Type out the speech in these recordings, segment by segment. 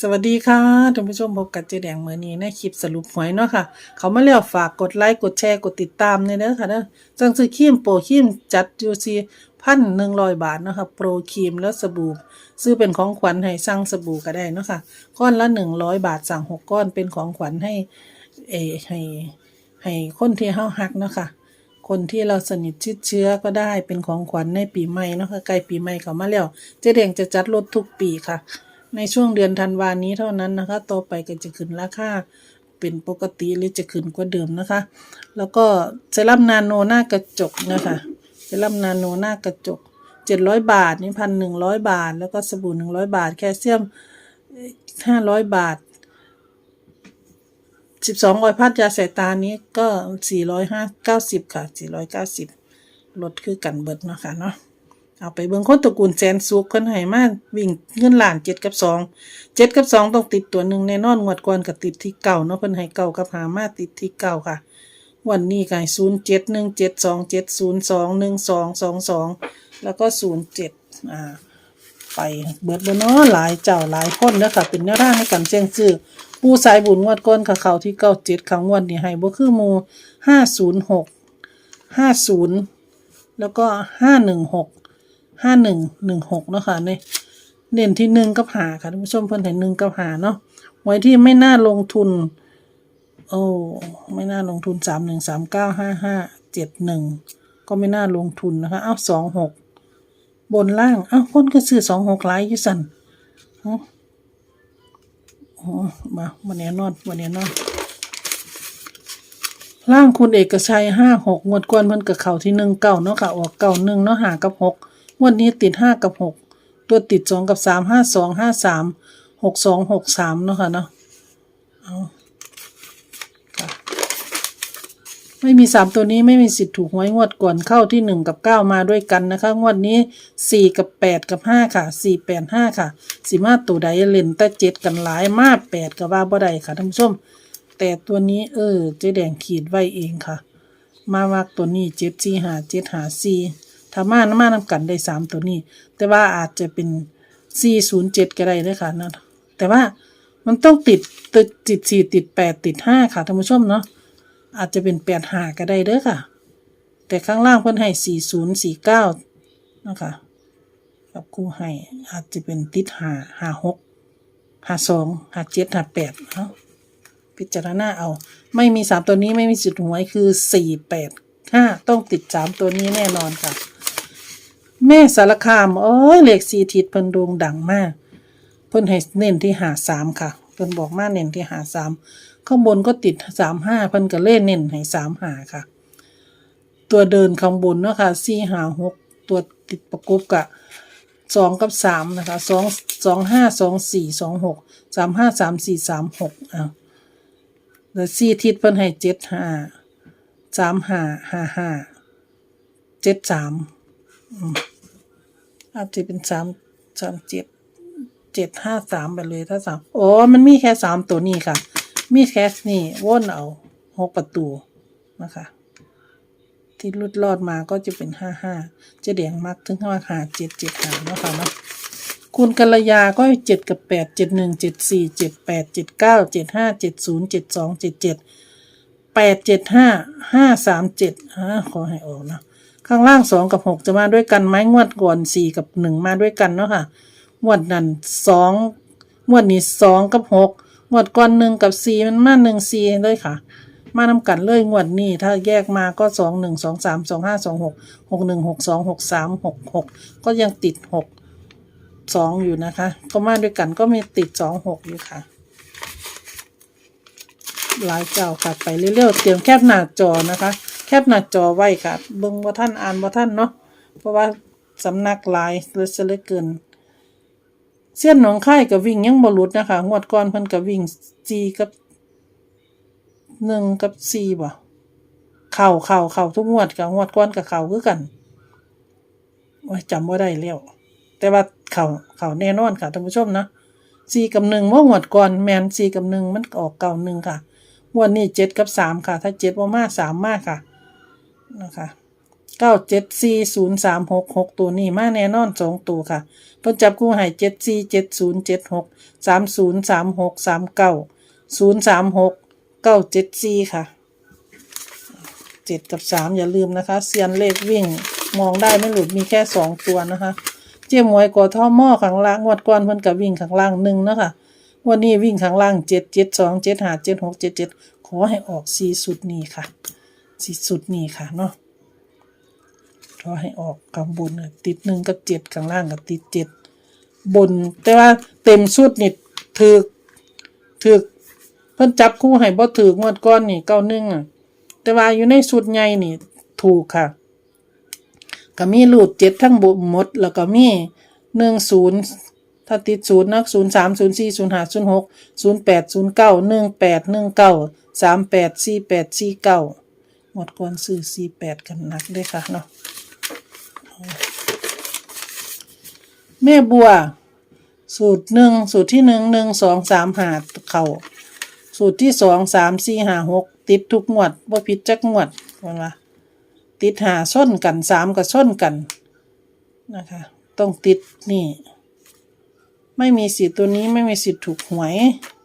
สวัสดีค่ะท่านผู้ชมพบกับเจแดงเมื่อนี้ในคลิปสรุปหวยเนาะค่ะ เขามาแล้วฝากกดไลค์กดแชร์กดติดตามเนี่ยเด้อค่ะเด้อจังซื้อครีมโปรครีมจัดยูซีพันหนึ่งร้อยบาทเนาะค่ะโปรครีมแล้วสบู่ซื้อเป็นของขวัญให้สั่งสบู่ก็ได้เนาะค่ะก้อนละหนึ่งร้อยบาทสั่งหกก้อนเป็นของขวัญให้เอให้ให้คนที่เฮาฮักเนาะค่ะคนที่เราสนิทชิดเชื้อก็ได้เป็นของขวัญในปีใหม่เนาะค่ะใกล้ปีใหม่เขามาแล้วเจแดงจะจัดลดทุกปีค่ะ ในช่วงเดือนธันวานี้เท่านั้นนะคะ ต่อไปก็จะขึ้นราคาเป็นปกติหรือจะขึ้นกว่าเดิมนะคะ แล้วก็เซรั่มนาโนหน้ากระจกนะคะเซรั่มนาโนหน้ากระจกเจ็ดร้อยบาทนี่พันหนึ่งร้อยบาท แล้วก็สบู่หนึ่งร้อยบาท แคลเซียมห้าร้อยบาทสิบสองร้อยพัดยาสายตานี้ก็สี่ร้อยห้าเก้าสิบค่ะสี่ร้อยเก้าสิบลดคือกันเบิดเนาะคะเนาะ เอาไปเบิ่งคนตระกูลแสนสุขคนให้มาวิ่งเงินล้านเจ็ดกับสองเจ็ดกับสองต้องติดตัวหนึ่งแน่นอนงวดก่อนก็ติดที่เก่าเนาะเพิ่นให้เก่ากับหามาติดที่เก่าค่ะ วันนี้ก็ให้ศูนย์เจ็ดหนึ่งเจ็ดสองเจ็ดศูนย์สองหนึ่งสองสองสองแล้วก็ศูนย์เจ็ดอ่าไปเบิดบ่เนาะหลายเจ้าหลายคนเด้อค่ะ เป็นแนวทางในการเสี่ยงซื้อปูสายบุญงวดก่อนค่ะเขาที่เก้าเจ็ดครั้งวดนี้ให้บ่คือหมูห้าศูนย์หกห้าศูนย์แล้วก็ห้าหนึ่งหก ห้าหนึ่งหนึ่งหกเนาะค่ะในเด่นที่หนึ่งกับหาค่ะท่านผู้ชมเพิ่นเห็นหนึ่งกับหาเนาะไว้ที่ไม่น่าลงทุน โอ้ไม่น่าลงทุนสามหนึ่งสามเก้าห้าห้าเจ็ดหนึ่งก็ไม่น่าลงทุนนะคะ เอ้าสองหกบนล่าง เอ้าคนก็ซื้อสองหกไลค์ยู่สันอ๋ออ๋อมาวันนี้นอนวันนี้นอนร่างคุณเอกชัยห้าหกงวดกวนเพิ่นกับเข่าที่หนึ่งเก้าเนาะค่ะ ออกเก้าหนึ่งเนาะหากับหก งวดนี้ติดห้ากับหกตัวติดสองกับสามห้าสองห้าสามหกสองหกสามเนาะค่ะเนาะเอาค่ะไม่มีสามตัวนี้ไม่มีสิทธิ์ถูกหวยงวดก่อนเข้าที่หนึ่งกับเก้ามาด้วยกันนะคะ งวดนี้สี่กับแปดกับห้าค่ะสี่แปดห้าค่ะสีมาตัวใดเล่นแต่เจ็ดกันหลายมากแปดกับว่าบ่ได้ค่ะท่านผู้ชม แต่ตัวนี้เออเจ๊แดงขีดไว้เองค่ะ มาวักตัวนี้เจ็ดสี่หาเจ็ดหาสี่ ถ้ามาน้ำมานำกันได้สามตัวนี้ แต่ว่าอาจจะเป็นสี่ศูนย์เจ็ดก็ได้เลยค่ะนะแต่ว่ามันต้องติดติดติดสี่ติดแปดติดห้าค่ะท่านผู้ชมเนาะอาจจะเป็นแปดห้าก็ได้เด้อค่ะ แต่ข้างล่างเพิ่นให้สี่ศูนย์สี่เก้านะคะกับคู่ให้อาจจะเป็นติดห้าห้าหกห้าสองห้าเจ็ดห้าแปดเนาะพิจารณาเอา ไม่มีสามตัวนี้ไม่มีสิทธิ์หวยคือสี่แปดห้าต้องติดสามตัวนี้แน่นอนค่ะ แม่สารคามโอ้ยเลขสีทิศเพิ่นโด่งดังมาก เพิ่นให้เน้นที่หาสามค่ะ เพิ่นบอกมาเน้นที่หาสามข้างบนก็ติดสามห้าเพิ่นก็เล่นเน้นให้สามหาค่ะ ตัวเดินข้างบนเนาะค่ะสี่หาหกตัวติดประกบกับสองกับสามนะคะสองสองห้าสองสี่สองหกสามห้าสามสี่สามหกอะแล้วสี่ทิศเพิ่นให้เจ็ดห้าสามห้าห้าห้าเจ็ดสาม อาจจะเป็นสามสามเจ็ดเจ็ดห้าสามไปเลยถ้าสามโอ้มันมีแค่สามตัวนี้ค่ะ มีแค่นี่วนเอาหกประตูนะคะ ที่ลุดรอดมาก็จะเป็นห้าห้าจะเดียงมักถึงมาหาเจ็ดเจ็ดหาเนาะคะเนาะคุณกัลยาก็เจ็ดกับแปดเจ็ดหนึ่งเจ็ดสี่เจ็ดแปดเจ็ดเก้าเจ็ดห้าเจ็ดศูนย์เจ็ดสองเจ็ดเจ็ดแปดเจ็ดห้าห้าสามเจ็ดขอให้ออกนะ ข้างล่างสองกับหกจะมาด้วยกันไหมงวดก่อนสี่กับหนึ่งมาด้วยกันเนาะค่ะงวดนั้นสองงวดนี้สองกับหกงวดก่อนหนึ่งกับสี่มันมาหนึ่งสี่เลยค่ะ มานำกันเลยงวดนี้ ถ้าแยกมาก็สองหนึ่งสองสามสองห้าสองหกหกหนึ่งหกสองหกสามหกหกก็ยังติดหกสองอยู่นะคะ ก็มาด้วยกันก็มีติดสองหกอยู่ค่ะหลายเจ้าค่ะไปเรื่อยๆเตรียมแคบหน้าจอนะคะ แคบหน้าจอไว้ค่ะ เบิ่งว่าท่านอ่านว่าท่านเนาะเพราะว่าสำนักหลายเหลือเลือเกินเส้นหนองค่ายกับวิ่งยังบหลุดนะคะงวดก่อนเพิ่นกับวิ่งจีกับหนึ่งกับสี่บ่เข่าเข่าเข่าทุกงวดกับงวดก่อนกับเข่าคือกันโอ้ยจำว่าได้แล้วแต่ว่าเขาเข่าแน่นอนค่ะท่านผู้ชมนะสี่กับหนึ่งเมื่อหวดก่อนแมนสี่กับหนึ่งมันออกเก่าหนึ่งค่ะงวันนี้เจ็ดกับสามค่ะ ถ้าเจ็ดว่ามากสามมากค่ะ นะคะเก้าเจ็ดสี่ศูนย์สามหกหกตัวนี้มาแน่นอนสองตัวค่ะเพิ่นจับคู่ให้เจ็ดสี่เจ็ดศูนย์เจ็ดหกสามศูนย์สามหกสามเก้าศูนย์สามหกเก้าเจ็ดสี่ค่ะเจ็ดกับสามอย่าลืมนะคะเซียนเลขวิ่งมองได้ไม่หลุดมีแค่สองตัวนะคะ เจี๊ยมวยกอท่อหม้อข้างล่างงวดก่อนเพิ่นกับวิ่งข้างล่างหนึ่งนะคะวันนี้วิ่งข้างล่างเจ็ดเจ็ดสองเจ็ดห้าเจ็ดหกเจ็ดเจ็ดขอให้ออกสี่สุดนี้ค่ะ สี่สุดนี้ค่ะเนาะขอให้ออกข้างบนน่ะติดหนึ่งกับเจ็ดข้างล่างกับติดเจ็ดบน แต่ว่าเต็มชุดนี่ถือถือเพิ่นจับคู่ให้บ่ถืองวดก้อนนี่เก้าหนึ่งอะแต่ว่าอยู่ในชุดใหญ่นี่ ถูกค่ะ ก็มีรูดเจ็ดทั้งบนหมด แล้วก็มีหนึ่งศูนย์ถ้าติดศูนย์นะศูนย์สามศูนย์สี่ศูนย์ห้าศูนย์หกศูนย์แปดศูนย์เก้าหนึ่งแปดหนึ่งเก้าสามแปดสี่แปดสี่เก้า หมดก่อนซื้อสี่แปดกันนักเลยค่ะเนาะแม่บัว สูตรหนึ่งสูตรที่หนึ่งหนึ่งสองสามหาเข่าสูตรที่สองสามสี่หาหกติดทุกงวดว่าผิดจักงวดว่าติดหาส้นกันสามกับส้นกันนะคะ ต้องติดนี่ ไม่มีสิทธิ์ตัวนี้ไม่มีสิทธิ์ถูกหวย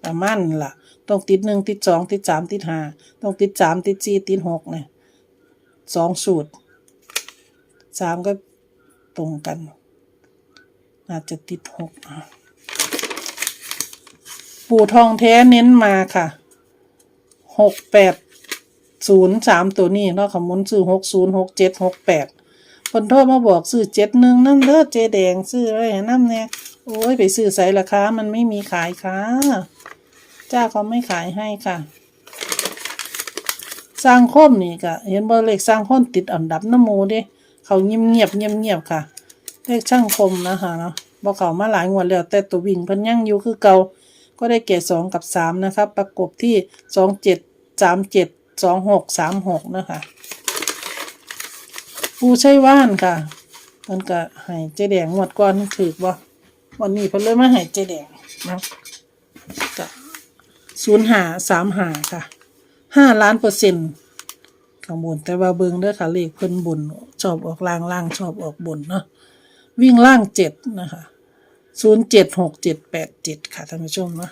ประมาณนั่นล่ะ ต้องติดหนึ่งติดสองติดสามติดห้าต้องติดสามติดสี่ติดหกเนี่ยสองสูตรสามก็ตรงกัน อาจจะติดหกปู่ทองแท้เน้นมาค่ะหกแปดศูนย์สามตัวนี้เนาะขมุนซื้อหกศูนย์หกเจ็ดหกแปดคนโทษมาบอกซื้อเจ็ดหนึ่งนั่นเด้อเจแดงซื้อไว้ให้น้ำเนี่ยโอ้ยไปซื้อใส่ราคามันไม่มีขายค่ะ จ้าเขาไม่ขายให้ค่ะ สร้างคมนี่ก็เห็นบ่เลขสร้างคมติดอันดับน้ำมูเด้เขาเงียบเงียบเงียบเงียบค่ะ เลขช่างคมนะคะเนาะบอกเขามาหลายงวดแล้วแต่ตัววิ่งเพิ่นยั่งอยู่คือเก่าก็ได้เกรดสองกับสามนะครับประกบที่สองเจ็ดสามเจ็ดสองหกสามหกนะคะปูใช้ว่านค่ะเพิ่นก็ให้เจแดงงวดก่อนถือบ่วันนี้เพิ่นเลยมาให้เจแดงนะก็ ศูนย์หาสามหาค่ะห้าล้านเปอร์เซ็นต์ข้างบนแต่ว่าเบิงเด้อค่ะเลขเพิ่นบนชอบออกล่างล่างชอบออกบนเนาะวิ่งล่างเจ็ดนะคะศูนย์เจ็ดหกเจ็ดแปดเจ็ดค่ะท่านผู้ชมเนาะ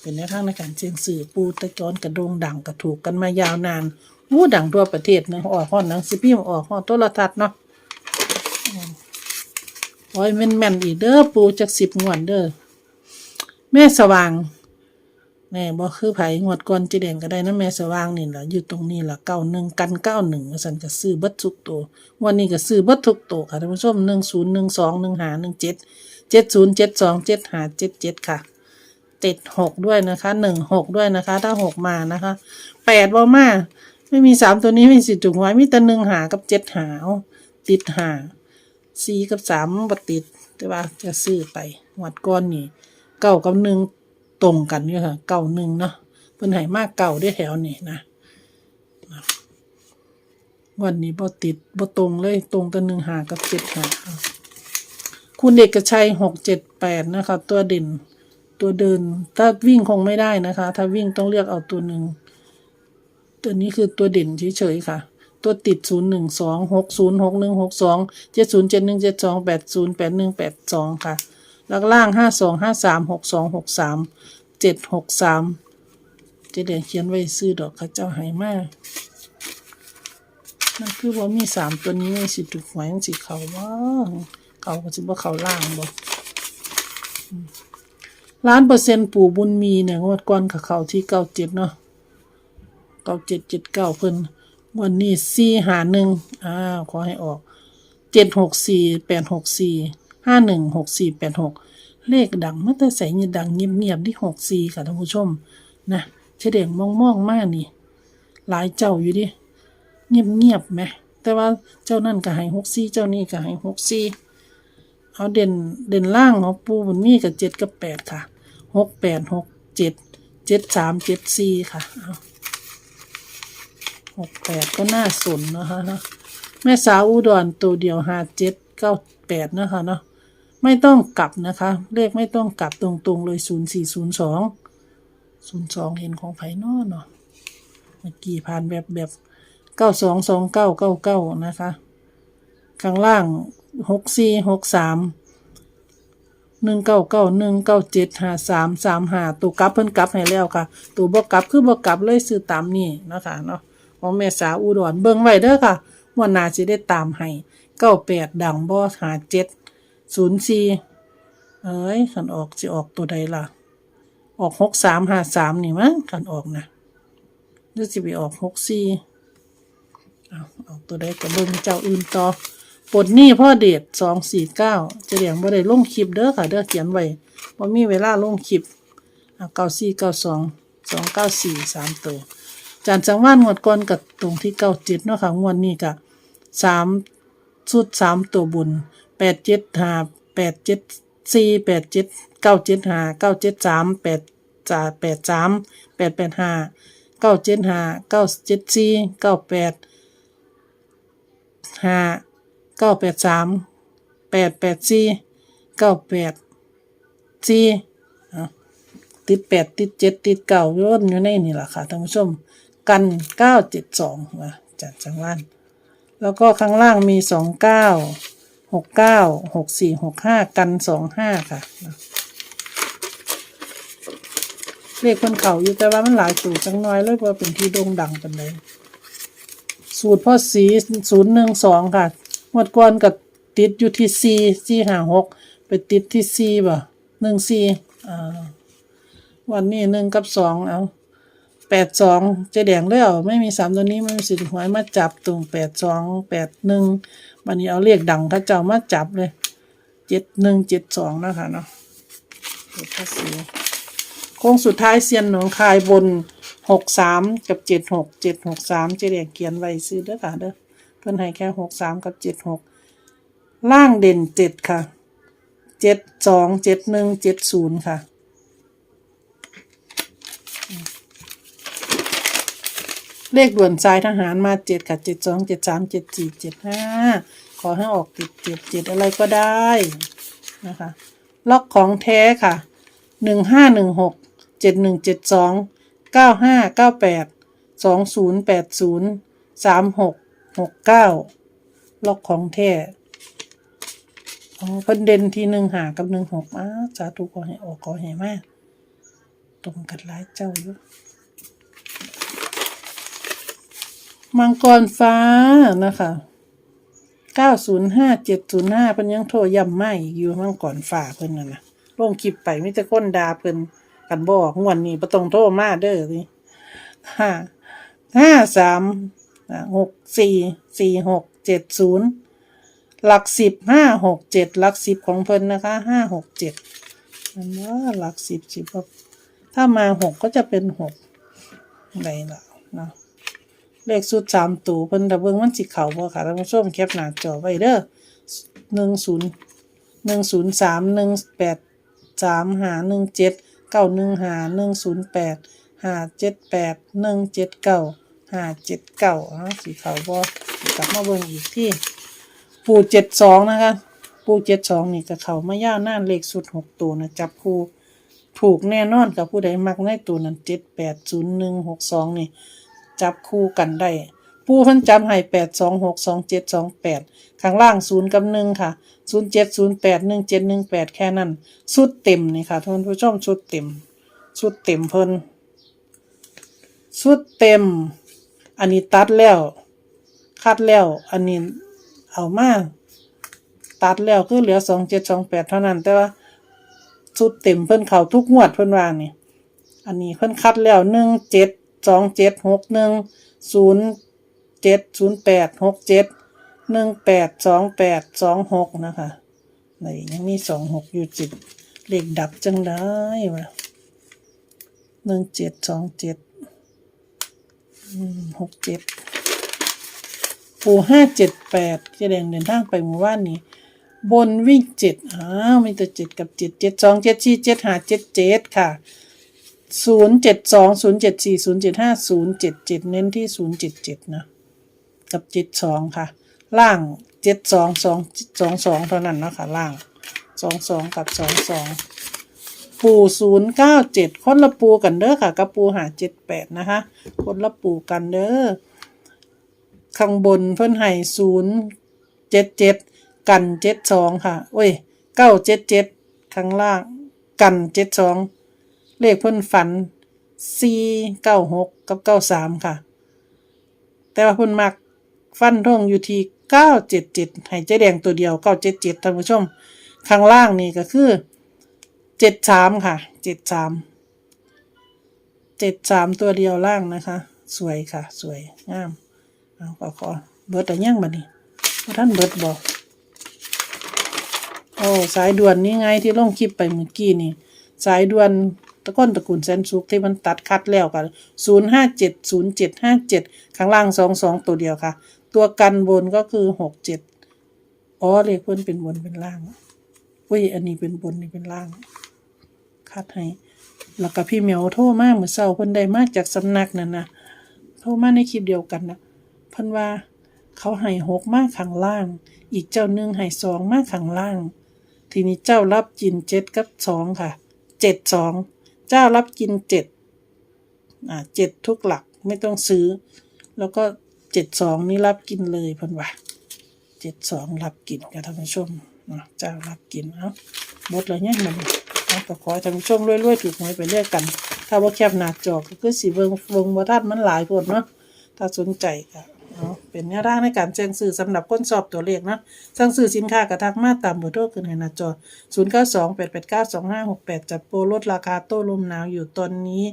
เป็นแนวทางในการเชียงสื่อปูตะจอนกระโดงดังกระถูกกันมายาวนานวู้ดังทั่วประเทศนะออกห้อนหนังสิพิมพ์ออกห้อนโทรทัศน์เนาะอืมโอ้ยแม่นแม่นอีกเด้อปูจากสิบงวดเด้อแม่สว่าง แน่บ่คือไผงวดก่อนเจแดงก็ได้นะแม่สว่างนี่แหละอยู่ตรงนี้แหละเก้าหนึ่งกันเก้าหนึ่งสันก็ซื้อเบัดทุกตัววันนี้ก็ซื้อเบัดทุกตัวค่ะท่านผู้ชมหนึ่งศูนย์หนึ่งสองหนึ่งหาหนึ่งเจ็ดเจ็ดศูนย์เจ็ดสองเจ็ดหาเจ็ดเจ็ดค่ะเจ็ดหกด้วยนะคะหนึ่งหกด้วยนะคะ ถ้าหกมานะคะแปดว่มาไม่มีสามตัวนี้ไม่มีสิจุกไว้มีแต่หนึ่งหากับเจ็ดหาเอาติดหาสี่กับสามบติดแต่ว่าจะซื้อไปวัดก้อนนี่เก้ากับหนึ่ง ตรงกันเนี่ยค่ะเก่าหนึ่งเนาะเพิ่นให้มากเก่าได้แถวนี่นะวันนี้บ่ติดบ่ตรงเลยตรงตัวหนึ่งหากับเจ็ดหาคุณเอกกชัยหกเจ็ดแปดนะคะตัวเด่นตัวเดิน ถ้าวิ่งคงไม่ได้นะคะ ถ้าวิ่งต้องเลือกเอาตัวหนึ่งตัวนี้คือตัวเด่นเฉยๆค่ะ ตัวติดศูนย์หนึ่งสองหกศูนย์หกหนึ่งหกสองเจ็ดศูนย์เจ็ดหนึ่งเจ็ดสองแปดศูนย์แปดหนึ่งแปดสองค่ะ หลักล่างห้าสองห้าสามหกสองหกสาม เจ็ดหกสามเจะเดี๋ยวเขียนไว้ซื้อดอกข้าเจ้าหายมากนั่นคือว่ามีสามตัวนี้ไม่สิถูกหวยมันสิเขาว่าเขาก็สิบ่เขาล่างบ่อืมล้านเปอร์เซ็นต์ปู่บุญมีเนี่ยงวดก่อนกับเขาที่เก้าเจ็ดเนาะเก้าเจ็ดเจ็ดเก้าเพิ่นวันนี้สี่หาหนึ่งอ้าวขอให้ออกเจ็ดหกสี่แปดหกสี่ห้าหนึ่งหกสี่แปดหก เลขดังเมื่อแต่ใส่เงินดังเงียบๆที่หกสี่ค่ะท่านผู้ชม นะเฉดงมองมองๆมากนี่ หลายเจ้าอยู่ดิเงียบเงียบๆไหมแต่ว่าเจ้านั่นก็ให้หกสี่เจ้านี่ก็ให้หกสี่เอาเด่นเด่นล่างของปูบุญมีกับเจ็ดกับแปดค่ะหกแปดหกเจ็ดเจ็ดสามเจ็ดสี่ค่ะเอาหกแปดก็น่าสนนะคะเนาะแม่สาวอุดรตัวเดียวหาเจ็ดเก้าแปดนะคะเนาะ ไม่ต้องกลับนะคะ เลขไม่ต้องกลับตรงๆเลยศูนย์สี่ศูนย์สองศูนย์สองเห็นของไผ่นอเนาะเมื่อกี้ผ่านแบบแบบเก้าสองสองเก้าเก้าเก้านะคะ ข้างล่างหกสี่หกสามหนึ่งเก้าเก้าหนึ่งเก้าเจ็ดห้าสามสามห้าตัวกลับเพิ่นกลับให้แล้วค่ะ ตัวบ่กลับคือบ่กลับเลยซื้อตามนี้เนะคะเนาะของแม่สาวอุดรเบิ่งไว้เด้อค่ะวันหน้าสิได้ตามให้เก้าแปดดังบ่หาเจ็ด ศูนย์สี่เอ้ยขันออกสิออกตัวใดล่ะ ออกหกสามห้าสามนี่มั้งขันออกนะหรือสิไปออกหกสี่เอาออกตัวใดก็เบิ่งเจ้าอื่นต่อปลดหนี้พ่อเดชสองสี่เก้าจะเรียงบ่ได้ลงคลิปเด้อค่ะ เด้อเขียนไว้บ่มีเวลาลงคลิปเก้าสี่เก้าสองสองเก้าสี่สามตัวจานจังหวานงวดก่อนกับตรงที่เก้าเจ็ดเนาะค่ะงวดนี้กับสามสุดสามตัวบุญ แปดเจ็ดห้าแปดเจ็ดสี่แปดเจ็ดเก้าเจ็ดห้าเก้าเจ็ดสามแปดจ่าแปดสามแปดแปดห้าเก้าเจ็ดห้าเก้าเจ็ดสี่เก้าแปดห้าเก้าแปดสามแปดแปดสี่เก้าแปดสี่ติดแปดติดเจ็ดติดเก้าย่นอยู่ในนี่แหละค่ะท่านผู้ชมกันเก้าเจ็ดสองนะจัดจังหวันแล้วก็ข้างล่างมีสองเก้า หกเก้าหกสี่หกห้ากันสองห้าค่ะเลขคนเขาอยู่แต่ว่ามันหลายสูตรจังน้อยเลยเพราะว่าเป็นที่โด่งดังกันเลยสูตรพ่อสีศูนย์หนึ่งสองค่ะงวดก่อนกับติดอยู่ที่ซีซีห้าหกไปติดที่ซีบ่หนึ่งซีอ่าวันนี้หนึ่งกับสองเอาแปดสองจะแดงแล้วไม่มีสามตัวนี้ไม่มีสิทธิ์หวยมาจับตรงแปดสองแปดหนึ่ง วันนี้เอาเลขดังเข้าเจ้ามาจับเลยเจ็ดหนึ่งเจ็ดสองนะคะเนาะเลขพ่อสีโค้งสุดท้ายเซียนหนองคายบนหกสามกับเจ็ดหกเจ็ดหกสามเจเดียเขียนไว้ซื้อเด้อค่ะเด้อเพิ่นให้แค่หกสามกับเจ็ดหกล่างเด่นเจ็ดค่ะเจ็ดสองเจ็ดหนึ่งเจ็ดศูนย์ค่ะ เลขด่วนสายทหารมาเจ็ดค่ะเจ็ดสองเจ็ดสามเจ็ดสี่เจ็ดห้าขอให้ออกติดเจ็ดเจ็ดอะไรก็ได้นะคะ ล็อกของแท้ค่ะหนึ่งห้าหนึ่งหกเจ็ดหนึ่งเจ็ดสองเก้าห้าเก้าแปดสองศูนย์แปดศูนย์สามหกหกเก้าล็อกของแท้อ๋อเพิ่นเด่นที่หนึ่งหากับหนึ่งหกอ้าสาธุขอให้ออกขอให้มากตรงกันหลายเจ้าอยู่ มังกรฟ้านะคะเก้าศูนย์ห้าเจ็ดศูนย์ห้าเพิ่นยังโทรย้ำไม่อยู่มังกรฟ้าเพิ่นน่ะนะลงคลิปไปมิแต่คนดาเพิ่นกันบอกงวดนี้บ่ต้องโทรมาเด้อนี่ห้าห้าสามหกสี่สี่หกเจ็ดศูนย์หลักสิบห้าหกเจ็ดหลักสิบของเพิ่นนะคะห้าหกเจ็ดมันว่าหลักสิบสิบแบบถ้ามาหกก็จะเป็นหกอะไรล่ะเนาะ เลขสุดสามตัวเพิ่นตะเบิงมันสิเข่าบ่ค่ะท่านผู้ชมแคปหน้าจอไว้เด้อหนึ่งศูนย์หนึ่งศูนย์สามหนึ่งแปดสามหาหนึ่งเจ็ดเก้าหนึ่งหาหนึ่งศูนย์แปดหาเจ็ดแปดหนึ่งเจ็ดเก้าหาเจ็ดเก้าอ๋อสีเข่าบ่กลับมาเบิ่งอีกที่ ปูเจ็ดสองนะคะ ปูเจ็ดสองนี่ก็เขามายาวนานเลขสุดหกตัวนะจับคู่ถูกแน่นอนกับผู้ใดมักในตัวนั้นเจ็ดแปดศูนย์หนึ่งหกสองนี่ จับคู่กันได้ผู้เพันจำให้แปดสองหกสองเจ็ดสองแปดข้างล่างศูนย์กับหนึ่งค่ะศูนย์เจ็ดศูนย์แปดหนึ่งเจ็ดหนึ่งแปดแค่นั้นสุดเต็มนี่ค่ะท่านผู้ชมสุดเต็มสุดเต็มเพิ่นสุดเต็ม อันนี้ตัดแล้วคัดแล้วอันนี้เอามาตัดแล้วคือเหลือสองเจ็ดสองแปดเท่านั้น แต่ว่าสุดเต็มเพิ่นเขาทุกงวดเพิ่นว่านี่ อันนี้เพิ่นคัดแล้วหนึ่งเจ็ด สองเจ็ดหกหนึ่งศูนย์เจ็ดศูนย์แปดหกเจ็ดหนึ่งแปดสองแปดสองหกนะคะในยังมีสองหกอยู่จิตเลขดับจังได้วะหนึ่งเจ็ดสองเจ็ดหกเจ็ดปูห้าเจ็ดแปดเจะแดงเดินทางไปหมู่บ้านนี้ บนวิ่งเจ็ดอ้าวมีแต่เจ็ดกับเจ็ดเจ็ดสองเจ็ดสี่เจ็ดห้าเจ็ดเจ็ดค่ะ ศูนย์เจ็ดสองศูนย์เจ็ดสี่ศูนย์เจ็ดห้าศูนย์เจ็ดเจ็ดเน้นที่ศูนย์เจ็ดเจ็ดนะกับเจ็ดสองค่ะ ล่างเจ็ดสองสองสองสองเท่านั้นนะคะล่างสองสองกับสองสองปูศูนย์เก้าเจ็ดคนละปูกันเด้อค่ะกับปูหาเจ็ดแปดนะคะ คนละปูกันเด้อข้างบนเพิ่นให้ศูนย์เจ็ดเจ็ดกันเจ็ดสองค่ะโอ้ยเก้าเจ็ดเจ็ดข้างล่างกันเจ็ดสอง เลขเพิ่นฝันสี่เก้าหกกับเก้าสามค่ะ แต่ว่าเพิ่นมักฟันทงอยู่ที่เก้าเจ็ดเจ็ดให้เจ๊แดงตัวเดียวเก้าเจ็ดเจ็ดท่านผู้ชม ข้างล่างนี่ก็คือเจ็ดสามค่ะเจ็ดสามเจ็ดสามตัวเดียวล่างนะคะ สวยค่ะ สวยงามเอาขอขอเบิดแต่ยังบัดนี้ท่านเบิร์ดบอกโอ้สายด่วนนี่ไงที่ลงคลิปไปเมื่อกี้นี่ สายด่วน ตะก้นตระกูลแสนสุขที่มันตัดคัดแล้วกันศูนย์ห้าเจ็ดศูนย์เจ็ดห้าเจ็ดข้างล่างสองสองตัวเดียวค่ะ ตัวกันบนก็คือหกเจ็ดอ๋อเลขเพิ่นเป็นบนเป็นล่างอุ้ยอันนี้เป็นบนนี่เป็นล่าง คัดให้แล้วก็พี่เหมียวโทรมาเหมื่อเช้าเพิ่นได้มากจากสำนักนั่นนะโทรมาในคลิปเดียวกันนะเพิ่นว่าเขาให้หกมากข้างล่าง อีกเจ้าหนึ่งให้สองมากข้างล่าง ทีนี้เจ้ารับกินเจ็ดกับสองค่ะเจ็ดสอง เจ้ารับกินเจ็ดอ่าเจ็ดทุกหลักไม่ต้องซื้อ แล้วก็เจ็ดสองนี่รับกินเลยพิ่นว่าเจ็ดสองรับกินค่ะท่านผู้ชมอะเจ้ารับกินเอ้าบดเลยเนี่ยมันเอาก็ขอท่านผู้ชมรวยๆถูกหวยไปเรื่อยกัน ถ้าว่าแคบหนาจอก็คือสีเบิงวงบ่ทันมันหลายคนเนาะถ้าสนใจก็ เอาเป็นแนวทางในการแจ้งซื้อสำหรับคนสอบตัวเลขเนาะสั่งซื้อสินค้ากระทักมาตามเบอร์โทรขึ้นให้หน้าจอ 0928892568 จัดโปรลดราคาโต้ลมหนาวอยู่ตอนนี้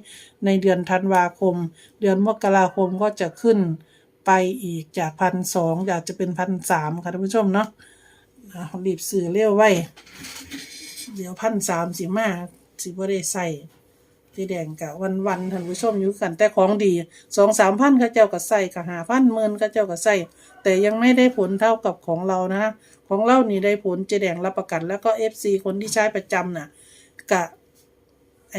ในเดือนธันวาคม เดือนมกราคมก็จะขึ้นไปอีกจากพันสองอยากจะเป็นพันสามค่ะท่านผู้ชมเนาะอะรีบซื้อเร็วไว้ เดี๋ยวพันสามสิมาสิบ่ได้ใส่ เจ๊แดงกะวันวันท่านผู้ชมอยู่กันแต่ของดีสองสามพันเขาเจ้าก็ใส่กะหาพันหมื่นเขาเจ้าก็ใส่แต่ยังไม่ได้ผลเท่ากับของเรานะของเรานี่ได้ผลเจแดงรับประกัน แล้วก็เอฟซีคนที่ใช้ประจำน่ะกะไอ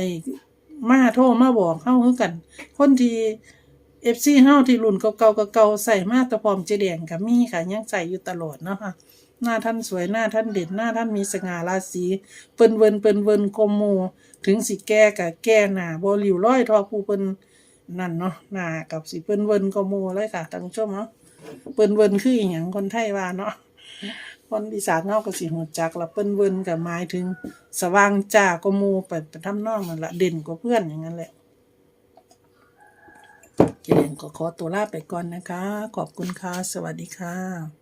มาโทรมาบอกเข้าคือกัน คนที่เอฟซีเฮาที่รุ่นเก่าๆเก่าๆใส่มาตะพร้อมเจแดงก็มีค่ะยังใส่อยู่ตลอดเนาะค่ะ หน้าท่านสวยหน้าท่านเด่นหน้าท่านมีสง่าราศีเปิ้นเวินเปิ้นเวินกลมหมูถึงสิแก้กับแก้หน้าบ่หลิวร้อยทอผู้เปิ้นนั่นเนาะหน้ากับสิเปิ้นเวินกลมหมูเลยค่ะท่านผู้ชมเนาะเปิ้นเวินคืออีหยังคนไทยว่าเนาะคนอีสานเฮาก็สิฮู้จักละเปิ้นเวินก็หมายถึง สว่างจ้ากว่าหมู่ไปไปทำนองนั่นละเด่นกว่าเพื่อนอย่างนั้นแหละเจเด่นก็ขอตัวลาไปก่อนนะคะ ขอบคุณค่ะ สวัสดีค่ะ